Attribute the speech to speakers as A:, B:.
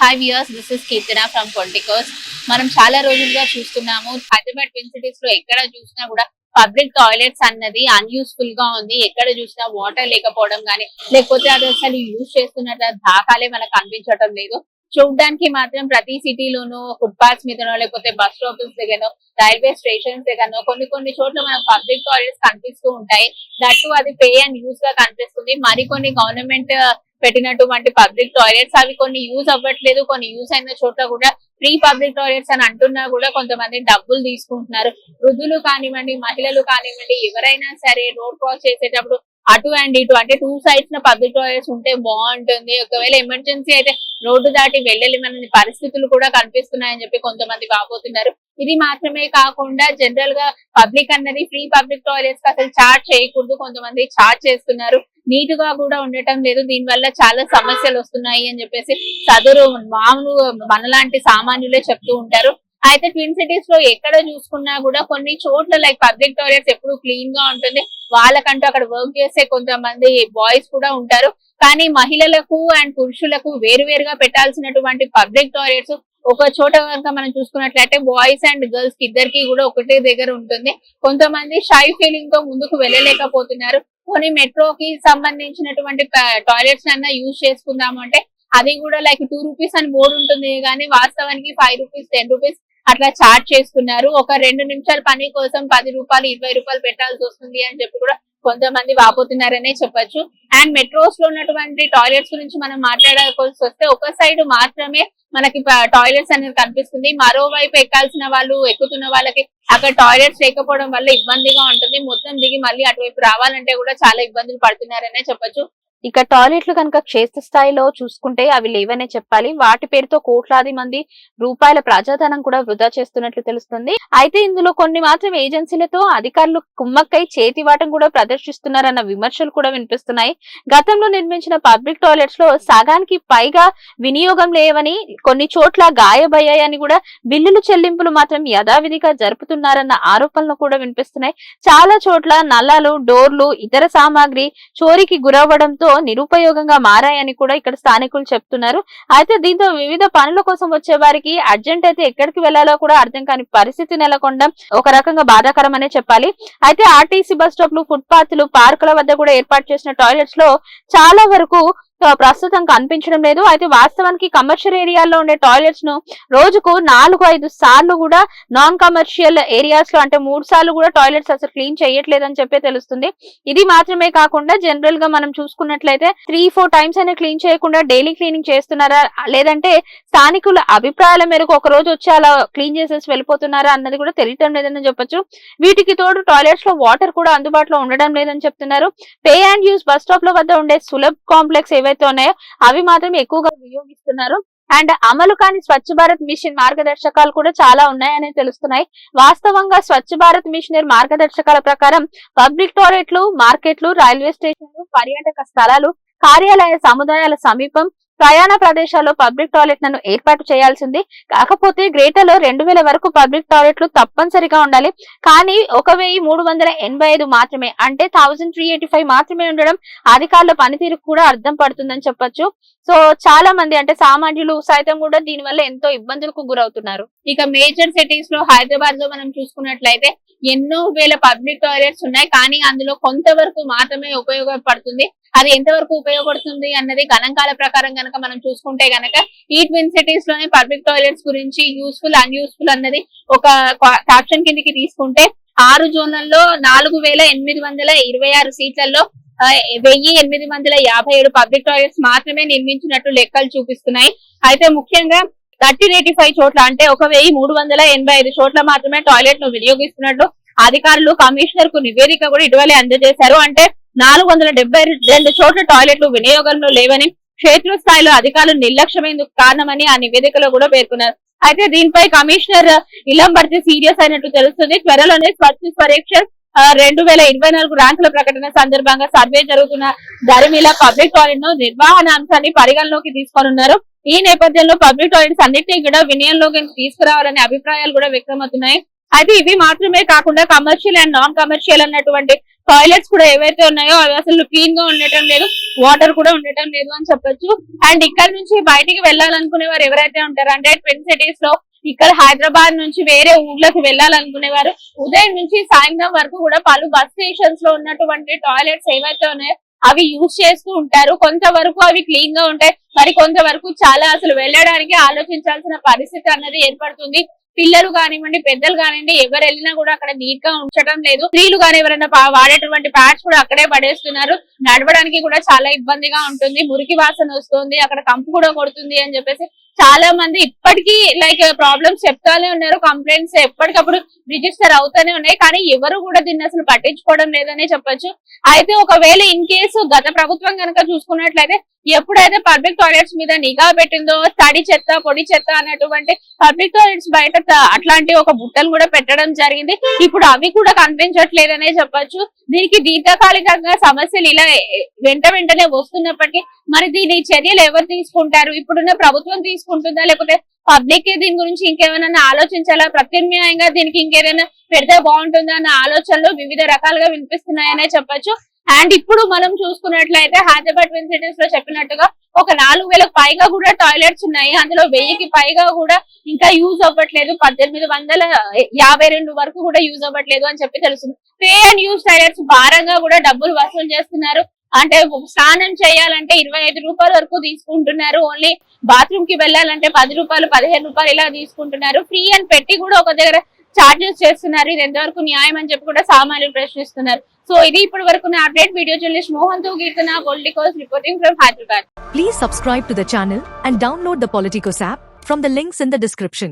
A: Hi viewers this is Keerthana from Politicos మనం చాలా రోజులుగా చూస్తున్నాము. హైదరాబాద్ ట్విన్ సిటీస్లో ఎక్కడ చూసినా కూడా పబ్లిక్ టాయిలెట్స్ అన్నది అన్యూస్ఫుల్గా ఉంది. ఎక్కడ చూసినా వాటర్ లేకపోవడం కానీ లేకపోతే అది అసలు యూజ్ చేస్తున్న దాఖాలే మనకు కనిపించడం లేదు. చూడడానికి మాత్రం ప్రతి సిటీలోనూ ఫుట్పాత్స్ మీదనో లేకపోతే బస్ స్టాప్స్ దగ్గరనో రైల్వే స్టేషన్స్ దగ్గరనో కొన్ని కొన్ని చోట్ల మనకు పబ్లిక్ టాయిలెట్స్ కనిపిస్తూ ఉంటాయి. దట్టు అది పే అండ్ యూజ్గా కనిపిస్తుంది. మరికొన్ని గవర్నమెంట్ పెట్టినటువంటి పబ్లిక్ టాయిలెట్స్ అవి కొన్ని యూజ్ అవ్వట్లేదు కొన్ని యూజ్ అయిన చోట్ల కూడా ఫ్రీ పబ్లిక్ టాయిలెట్స్ అని అంటున్నా కూడా కొంతమంది డబ్బులు తీసుకుంటున్నారు. వృద్ధులు కానివ్వండి మహిళలు కానివ్వండి ఎవరైనా సరే రోడ్ క్రాస్ చేసేటప్పుడు అటు అండ్ ఇటు అంటే టూ సైడ్స్లో పబ్లిక్ టాయిలెట్స్ ఉంటే బాగుంటుంది. ఒకవేళ ఎమర్జెన్సీ అయితే రోడ్డు దాటి వెళ్ళలేమని పరిస్థితులు కూడా కనిపిస్తున్నాయని చెప్పి కొంతమంది వాపోతున్నారు. ఇది మాత్రమే కాకుండా జనరల్గా పబ్లిక్ అన్నది ఫ్రీ పబ్లిక్ టాయిలెట్స్ అసలు చార్జ్ చేయకూడదు. కొంతమంది చార్జ్ చేస్తున్నారు. నీట్గా కూడా ఉండటం లేదు. దీని వల్ల చాలా సమస్యలు వస్తున్నాయి అని చెప్పేసి సదరు మామూలు మనలాంటి సామాన్యులే చెప్తూ ఉంటారు. అయితే ట్విన్ సిటీస్లో ఎక్కడ చూసుకున్నా కూడా కొన్ని చోట్ల లైక్ పబ్లిక్ టాయిలెట్స్ ఎప్పుడు క్లీన్గా ఉంటుంది. వాళ్ళకంటూ అక్కడ వర్క్ చేసే కొంతమంది బాయ్స్ కూడా ఉంటారు. కానీ మహిళలకు అండ్ పురుషులకు వేరు వేరుగా పెట్టాల్సినటువంటి పబ్లిక్ టాయిలెట్స్ ఒక చోట కనుక మనం చూసుకున్నట్లయితే బాయ్స్ అండ్ గర్ల్స్ ఇద్దరికి కూడా ఒకటే దగ్గర ఉంటుంది. కొంతమంది షై ఫీలింగ్తో ముందుకు వెళ్ళలేకపోతున్నారు. కొన్ని మెట్రోకి సంబంధించినటువంటి టాయిలెట్స్ అన్నా యూజ్ చేసుకుందాము అంటే అది కూడా లైక్ టూ రూపీస్ అని బోర్డు ఉంటుంది కానీ వాస్తవానికి ఫైవ్ రూపీస్ టెన్ రూపీస్ అట్లా చార్జ్ చేస్తున్నారు. ఒక రెండు నిమిషాల పని కోసం పది రూపాయలు ఇరవై రూపాయలు పెట్టాల్సి వస్తుంది అని చెప్పి కూడా కొంతమంది వాపోతున్నారనే చెప్పొచ్చు. అండ్ మెట్రోస్లో ఉన్నటువంటి టాయిలెట్స్ గురించి మనం మాట్లాడాల్సి వస్తే ఒక సైడ్ మాత్రమే మనకి టాయిలెట్స్ అనేది కనిపిస్తుంది. మరోవైపు ఎక్కాల్సిన వాళ్ళు ఎక్కుతున్న వాళ్ళకి అక్కడ టాయిలెట్స్ లేకపోవడం వల్ల ఇబ్బందిగా ఉంటుంది. మొత్తం దిగి మళ్ళీ అటువైపు రావాలంటే కూడా చాలా ఇబ్బందులు పడుతున్నారనే చెప్పొచ్చు.
B: ఇక టాయిలెట్లు కనుక క్షేత్ర స్థాయిలో చూసుకుంటే అవి లేవనే చెప్పాలి. వాటి పేరుతో కోట్లాది మంది రూపాయల ప్రజాధనం కూడా వృధా చేస్తున్నట్లు తెలుస్తుంది. అయితే ఇందులో కొన్ని మాత్రం ఏజెన్సీలతో అధికారులు కుమ్మక్కై చేతివాటం కూడా ప్రదర్శిస్తున్నారన్న విమర్శలు కూడా వినిపిస్తున్నాయి. గతంలో నిర్మించిన పబ్లిక్ టాయిలెట్స్లో సగానికి పైగా వినియోగం లేవని కొన్ని చోట్ల గాయబయ్యాయని కూడా బిల్లులు చెల్లింపులు మాత్రం యథావిధిగా జరుపుతున్నారన్న ఆరోపణలు కూడా వినిపిస్తున్నాయి. చాలా చోట్ల నల్లాలు డోర్లు ఇతర సామాగ్రి చోరీకి గురవ్వడంతో నిరుపయోగంగా మారాయని కూడా ఇక్కడ స్థానికులు చెప్తున్నారు. అయితే దీంతో వివిధ పనుల కోసం వచ్చే వారికి అర్జెంట్ అయితే ఎక్కడికి వెళ్ళాలో కూడా అర్థం కాని పరిస్థితి నెలకొండం ఒక రకంగా బాధాకరమనే చెప్పాలి. అయితే ఆర్టీసీ బస్ స్టాప్లు ఫుట్పాత్లు పార్కుల వద్ద కూడా ఏర్పాటు చేసిన టాయిలెట్స్లో చాలా వరకు ప్రస్తుతం కనిపించడం లేదు. అయితే వాస్తవానికి కమర్షియల్ ఏరియాల్లో ఉండే టాయిలెట్స్ను రోజుకు నాలుగు ఐదు సార్లు కూడా నాన్ కమర్షియల్ ఏరియాస్లో అంటే మూడు సార్లు కూడా టాయిలెట్స్ అసలు క్లీన్ చేయట్లేదని చెప్పే తెలుస్తుంది. ఇది మాత్రమే కాకుండా జనరల్గా మనం చూసుకున్నట్లయితే త్రీ ఫోర్ టైమ్స్ అయినా క్లీన్ చేయకుండా డైలీ క్లీనింగ్ చేస్తున్నారా? లేదంటే స్థానికుల అభిప్రాయాల మేరకు ఒక రోజు వచ్చి అలా క్లీన్ చేసేసి వెళ్ళిపోతున్నారా అన్నది కూడా తెలియటం లేదని చెప్పొచ్చు. వీటికి తోడు టాయిలెట్స్లో వాటర్ కూడా అందుబాటులో ఉండడం లేదని చెప్తున్నారు. పే అండ్ యూస్ బస్ స్టాప్లో వద్ద ఉండే సులభ్ కాంప్లెక్స్ ఏవైతే ఉన్నాయో అవి మాత్రం ఎక్కువగా వినియోగిస్తున్నారు. అండ్ అమలు కాని స్వచ్ఛ భారత్ మిషన్ మార్గదర్శకాలు కూడా చాలా ఉన్నాయని తెలుస్తున్నాయి. వాస్తవంగా స్వచ్ఛ భారత్ మిషన్ మార్గదర్శకాల ప్రకారం పబ్లిక్ టాయిలెట్లు మార్కెట్లు రైల్వే స్టేషన్లు పర్యాటక స్థలాలు కార్యాలయ సముదాయాల సమీపం ప్రయాణ ప్రదేశాల్లో పబ్లిక్ టాయిలెట్లను ఏర్పాటు చేయాల్సింది. కాకపోతే గ్రేటర్లో రెండు వేల వరకు పబ్లిక్ టాయిలెట్లు తప్పనిసరిగా ఉండాలి. కానీ ఒక వెయ్యి మూడు వందల ఎనభై ఐదు మాత్రమే అంటే థౌసండ్ త్రీ ఎయిటీ ఫైవ్ మాత్రమే ఉండడం అధికారుల పనితీరుకు కూడా అర్థం పడుతుందని చెప్పొచ్చు. సో చాలా మంది అంటే సామాన్యులు సైతం కూడా దీని వల్ల ఎంతో ఇబ్బందులకు గురవుతున్నారు.
A: ఇక మేజర్ సిటీస్లో హైదరాబాద్లో మనం చూసుకున్నట్లయితే ఎన్నో వేల పబ్లిక్ టాయిలెట్స్ ఉన్నాయి. కానీ అందులో కొంతవరకు మాత్రమే ఉపయోగపడుతుంది. అది ఎంతవరకు ఉపయోగపడుతుంది అన్నది గణాంకాల ప్రకారం గనక మనం చూసుకుంటే గనక ఈ ట్విన్ సిటీస్లోనే పబ్లిక్ టాయిలెట్స్ గురించి యూస్ఫుల్ అన్యూస్ఫుల్ అన్నది ఒక క్యాప్షన్ కిందకి తీసుకుంటే ఆరు జోన్లలో నాలుగు వేల ఎనిమిది వందల ఇరవై ఆరు సీట్లలో వెయ్యి ఎనిమిది వందల యాభై ఏడు పబ్లిక్ టాయిలెట్స్ మాత్రమే నిర్మించినట్టు లెక్కలు చూపిస్తున్నాయి. అయితే ముఖ్యంగా థర్టీన్ ఎయిటీ ఫైవ్ చోట్ల అంటే ఒక వెయ్యి మూడు వందల ఎనభై ఐదు చోట్ల మాత్రమే టాయిలెట్ను వినియోగిస్తున్నట్లు అధికారులు కమిషనర్కు నివేదిక కూడా ఇటీవలే అందజేశారు. అంటే నాలుగు వందల డెబ్బై రెండు చోట్ల టాయిలెట్లు వినియోగంలో లేవని క్షేత్ర స్థాయిలో అధికారులు నిర్లక్ష్యమేందుకు కారణమని ఆ నివేదికలో కూడా పేర్కొన్నారు. అయితే దీనిపై కమిషనర్ ఇలం పడితే సీరియస్ అయినట్టు తెలుస్తుంది. త్వరలోనే స్వచ్ఛ పరీక్ష రెండు వేల ఇరవై నాలుగు ర్యాంకుల ప్రకటన సందర్భంగా సర్వే జరుగుతున్న దరిమిల పబ్లిక్ టాయిలెట్ను నిర్వహణ అంశాన్ని పరిగణలోకి తీసుకోనున్నారు ఈ నేపథ్యంలో పబ్లిక్ టాయిలెట్స్ అన్నింటినీ కూడా వినియోగంలోకి తీసుకురావాలనే అభిప్రాయాలు కూడా వ్యక్తమవుతున్నాయి. అయితే ఇవి మాత్రమే కాకుండా కమర్షియల్ అండ్ నాన్ కమర్షియల్ అన్నటువంటి టాయిలెట్స్ కూడా ఏవైతే ఉన్నాయో అవి అసలు క్లీన్గా ఉండటం లేదు వాటర్ కూడా ఉండటం లేదు అని చెప్పొచ్చు. అండ్ ఇక్కడ నుంచి బయటికి వెళ్ళాలనుకునే వారు ఎవరైతే ఉంటారో అంటే ట్విన్ సిటీస్లో ఇక్కడ హైదరాబాద్ నుంచి వేరే ఊర్లకు వెళ్ళాలనుకునే వారు ఉదయం నుంచి సాయంత్రం వరకు కూడా పలు బస్ స్టేషన్స్లో ఉన్నటువంటి టాయిలెట్స్ ఏవైతే ఉన్నాయో అవి యూజ్ చేస్తూ ఉంటారు. కొంతవరకు అవి క్లీన్గా ఉంటాయి. మరి కొంతవరకు చాలా అసలు వెళ్ళడానికి ఆలోచించాల్సిన పరిస్థితి అన్నది ఏర్పడుతుంది. పిల్లలు కానివ్వండి పెద్దలు కానివ్వండి ఎవరు వెళ్ళినా కూడా అక్కడ నీట్గా ఉంచడం లేదు. స్త్రీలు కానీ ఎవరైనా వాడేటువంటి ప్యాడ్స్ కూడా అక్కడే పడేస్తున్నారు. నడవడానికి కూడా చాలా ఇబ్బందిగా ఉంటుంది. మురికి వాసన వస్తుంది. అక్కడ కంపు కూడా కొడుతుంది అని చెప్పేసి చాలా మంది ఇప్పటికీ లైక్ ప్రాబ్లమ్స్ చెప్తానే ఉన్నారు కంప్లైంట్స్ ఎప్పటికప్పుడు రిజిస్టర్ అవుతానే ఉన్నాయి కానీ ఎవరు కూడా దీన్ని అసలు పట్టించుకోవడం లేదనే చెప్పొచ్చు. అయితే ఒకవేళ ఇన్ కేసు గత ప్రభుత్వం కనుక చూసుకున్నట్లయితే ఎప్పుడైతే పబ్లిక్ టాయిలెట్స్ మీద నిఘా పెట్టిందో తడి చెత్త పొడి చెత్త అన్నటువంటి పబ్లిక్ టాయిలెట్స్ బయట అట్లాంటి ఒక బుట్టలు కూడా పెట్టడం జరిగింది. ఇప్పుడు అవి కూడా కనిపించట్లేదనే చెప్పొచ్చు. దీనికి దీర్ఘకాలికంగా సమస్యలు ఇలా వెంట వెంటనే వస్తున్నప్పటికీ మరి దీని చర్యలు ఎవరు తీసుకుంటారు? ఇప్పుడున్న ప్రభుత్వం తీసుకుంటుందా లేకపోతే పబ్లిక్ దీని గురించి ఇంకేమైనా ఆలోచించాలా? ప్రత్యామ్నాయంగా దీనికి ఇంకేదైనా పెడితే బాగుంటుందా అన్న ఆలోచనలు వివిధ రకాలుగా వినిపిస్తున్నాయనే చెప్పొచ్చు. అండ్ ఇప్పుడు మనం చూసుకున్నట్లయితే హైదరాబాద్ ట్విన్ సిటీస్లో చెప్పినట్టుగా ఒక నాలుగు వేలకు పైగా కూడా టాయిలెట్స్ ఉన్నాయి. అందులో వెయ్యికి పైగా కూడా ఇంకా యూజ్ అవ్వట్లేదు. పద్దెనిమిది వందల యాభై రెండు వరకు కూడా యూజ్ అవ్వట్లేదు అని చెప్పి తెలుస్తుంది. పే అండ్ యూజ్ టాయిలెట్స్ భారంగా కూడా డబ్బులు వసూలు చేస్తున్నారు. అంటే స్నానం చేయాలంటే ఇరవై ఐదు రూపాయల వరకు తీసుకుంటున్నారు. ఓన్లీ బాత్రూమ్కి వెళ్ళాలంటే పది రూపాయలు పదిహేను రూపాయలు ఇలా తీసుకుంటున్నారు. ఫ్రీ అని పెట్టి కూడా ఒక దగ్గర చార్జెస్ చేస్తున్నారు. ఇది ఎంతవరకు న్యాయం అని చెప్పి కూడా సామాన్యులు ప్రశ్నిస్తున్నారు. సో ఇది ఇప్పటి వరకు నా update video journalist మోహన్తో Keerthana Politicos reporting from Hyderabad
C: please subscribe to the channel and download the Politicos app from the links in the description